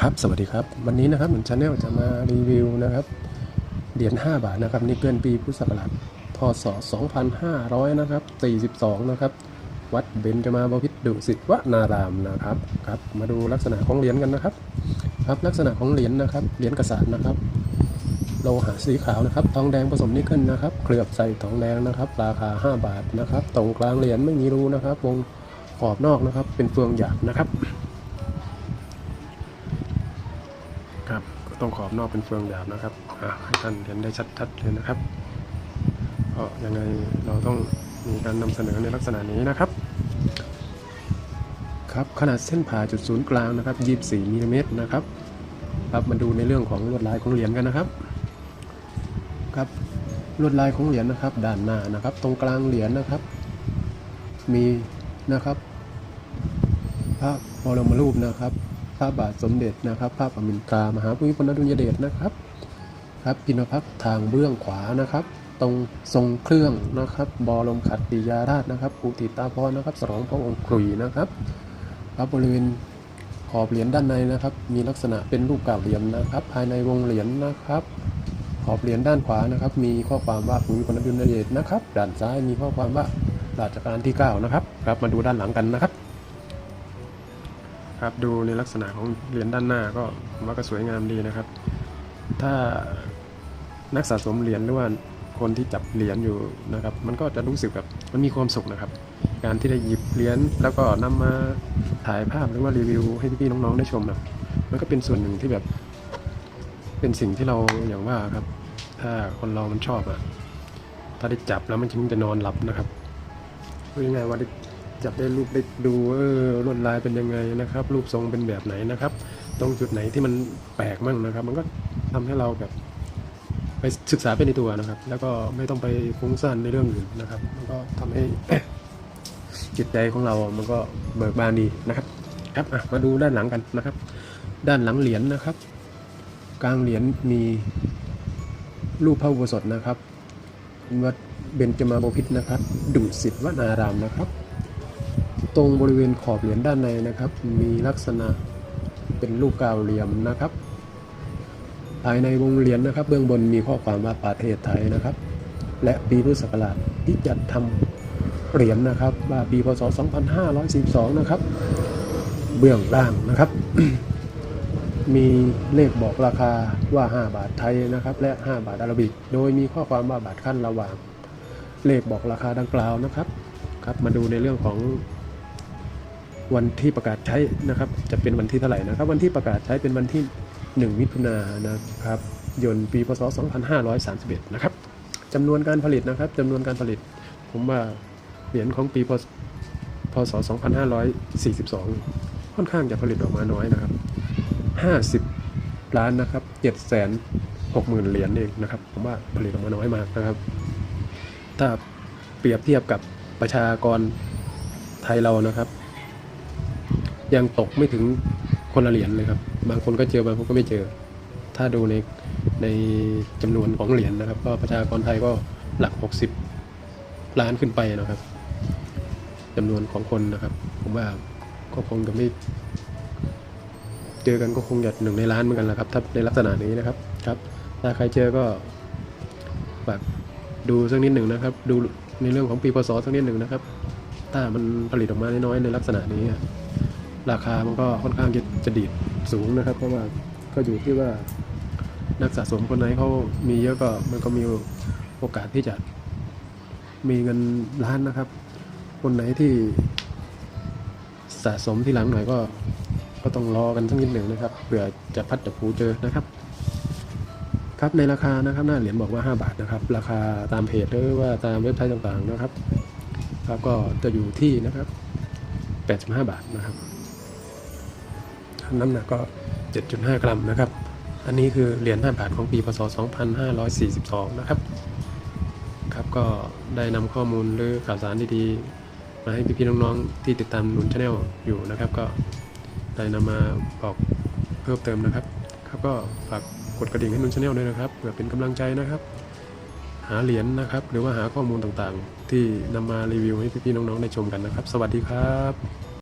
ครับ สวัสดีครับ วันนี้นะครับเหมือนชาแนลจะมารีวิวนะครับ เหรียญ5บาทนะครับนี่เกินปีพุทธศักราชพศ 2500 นะครับ 42 นะครับ วัดเบญจมาบพิตรดุสิตวนารามนะครับครับ มาดูลักษณะของเหรียญกันนะครับ ครับลักษณะของเหรียญนะครับเหรียญกษัตริย์นะครับโลหะสีขาวนะครับ ทองแดงผสมนิกเกิลนะครับเคลือบใส่ทองแดงนะครับ ราคา 5 บาทนะครับ ตรงกลางเหรียญไม่มีรูนะครับ วงขอบนอกนะครับ เป็นเฟืองหยาบนะครับ ครับก็ต้องขอบนอกเป็นเฟืองหยาบนะครับอะให้ท่านเห็นได้ชัดๆเลยนะครับเพราะยังไงเราต้องมีการนำเสนอในลักษณะนี้นะครับ ครับขนาดเส้นผ่าจุดศูนย์กลางนะครับ24มิลลิเมตรนะครับครับมาดูในเรื่องของลวดลายของเหรียญกันนะครับครับลวดลายของเหรียญนะครับ ด้านหน้านะครับ ตรงกลางเหรียญนะครับ มีนะครับ พระบรมรูปนะครับ พระบาทสมเด็จนะครับพระปมินตรามหาภูมิพลอดุลยเดชนะครับ ครับพินพักทางเบื้องขวานะครับ ตรงทรงเครื่องนะครับบรมขัตติยาราชนะครับอุติตาพรนะครับสรองพระองค์ครุยนะครับครับบริเวณขอบเหรียญด้านในนะครับ มีลักษณะเป็นรูปก่าเหลี่ยมนะครับ ภายในวงเหรียญนะครับ ขอบเหรียญด้านขวานะครับ มีข้อความว่าภูมิพลอดุลยเดชนะครับ ด้านซ้ายมีข้อความว่ารัชกาลที่ 9 นะครับ ครับ มาดูด้านหลังกันนะครับ ครับดูในลักษณะของเหรียญด้านหน้าก็ผมว่าก็สวยงามดีนะครับ ถ้านักสะสมเหรียญหรือว่าคนที่จับเหรียญอยู่นะครับ มันก็จะรู้สึกแบบมันมีความสุขนะครับ การที่ได้หยิบเหรียญแล้วก็นำมาถ่ายภาพหรือว่ารีวิวให้พี่ๆน้องๆได้ชมนะมันก็เป็นส่วนหนึ่งที่แบบ เป็นสิ่งที่เราอย่างว่าครับ ถ้าคนเรามันชอบอะถ้าได้จับแล้วมันจึงจะนอนหลับนะครับพูดยังไงว่าได้ จับได้รูปได้ดูเออลวดลายเป็นยังไงนะครับ รูปทรงเป็นแบบไหนนะครับ ตรงจุดไหนที่มันแปลกมั่งนะครับ มันก็ทำให้เราแบบไปศึกษาไปในตัวนะครับ แล้วก็ไม่ต้องไปฟุ้งซ่านในเรื่องอื่นนะครับ มันก็ทำให้จิตใจของเรา มันก็เบิกบานดีนะครับครับมาดูด้านหลังกันนะครับ ด้านหลังเหรียญนะครับ กลางเหรียญมีรูปพระอุโบสถนะครับวัดเบญจมาบพิตรนะครับ ดุสิตวนารามนะครับ ตรงบริเวณขอบเหรียญด้านในนะครับ มีลักษณะเป็นรูปเก้าเหลี่ยมนะครับ ภายในวงเหรียญนะครับ เบื้องบนมีข้อความว่าประเทศไทยนะครับ และปีพุทธศักราชที่จัดทำเหรียญนะครับว่าปีพศ 2542นะครับ เบื้องล่างนะครับ มีเลขบอกราคาว่า 5 บาทไทยนะครับ และ 5 บาทอาราบิก โดยมีข้อความว่าบาทขั้นระหว่าง เลขบอกราคาดังกล่าวนะครับครับมาดูในเรื่องของ วันที่ประกาศใช้นะครับ จะเป็นวันที่เท่าไหร่นะครับ วันที่ประกาศใช้เป็นวันที่ 1 มิถุนายนนะครับยนต์ปีพศ 2531 นะครับจำนวนการผลิตนะครับจำนวนการผลิต ผมว่าเหรียญของปีพศพศ 2542 ค่อนข้างจะผลิตออกมาน้อยนะครับ 50 ล้านนะครับ7แสน6หมื่นเหรียญเองนะครับ ผมว่าผลิตออกมาน้อยมากนะครับ ถ้าเปรียบเทียบกับประชากรไทยเรานะครับ ยังตกไม่ถึงคนละเหรียญเลยครับ บางคนก็เจอบางคนก็ไม่เจอ ถ้าดูในในจำนวนของเหรียญนะครับ ก็ประชากรไทยก็หลัก 60 ล้านขึ้นไปนะครับจำนวนของคนนะครับ ผมว่าก็คงจะไม่เจอกันก็คงจะหนึ่งในล้านเหมือนกันแหละครับ ถ้าในลักษณะนี้นะครับครับถ้าใครเจอก็แบบดูสักนิดหนึ่งนะครับ ดูในเรื่องของปีพศสักนิดหนึ่งนะครับ ถ้ามันผลิตออกมาน้อยๆในลักษณะนี้ ราคามันก็ค่อนข้างจะจะดีดสูงนะครับ เพราะว่าก็อยู่ที่ว่านักสะสมคนไหนเขามีเยอะก็มันก็มีโอกาสที่จะมีเงินล้านนะครับ คนไหนที่สะสมที่หลังหน่อยก็ก็ต้องรอกันสักนิดหนึ่งนะครับเผื่อจะพัดจะผูเจอนะครับ ครับในราคานะครับหน้าเหรียญบอกว่า 5 บาทนะครับ ราคาตามเพจหรือว่าตามเว็บไซต์ต่างๆนะครับ ครับก็จะอยู่ที่นะครับ 85 บาทนะครับ น้ำหนักก็ 7.5 กรัมนะครับ อันนี้คือเหรียญ5บาทของปีพศ 2542 นะครับ ครับก็ได้นำข้อมูลหรือข่าวสารดีๆ มาให้พี่ๆน้องๆที่ติดตามหนุนชาแนลอยู่นะครับ ก็ได้นำมาบอกเพิ่มเติมนะครับ ครับก็ฝากกดกระดิ่งให้หนุนชาแนลด้วยนะครับเพื่อเป็นกำลังใจนะครับ หาเหรียญนะครับ หรือว่าหาข้อมูลต่างๆ ที่นำมารีวิวให้พี่ๆน้องๆได้ชมกันนะครับ สวัสดีครับ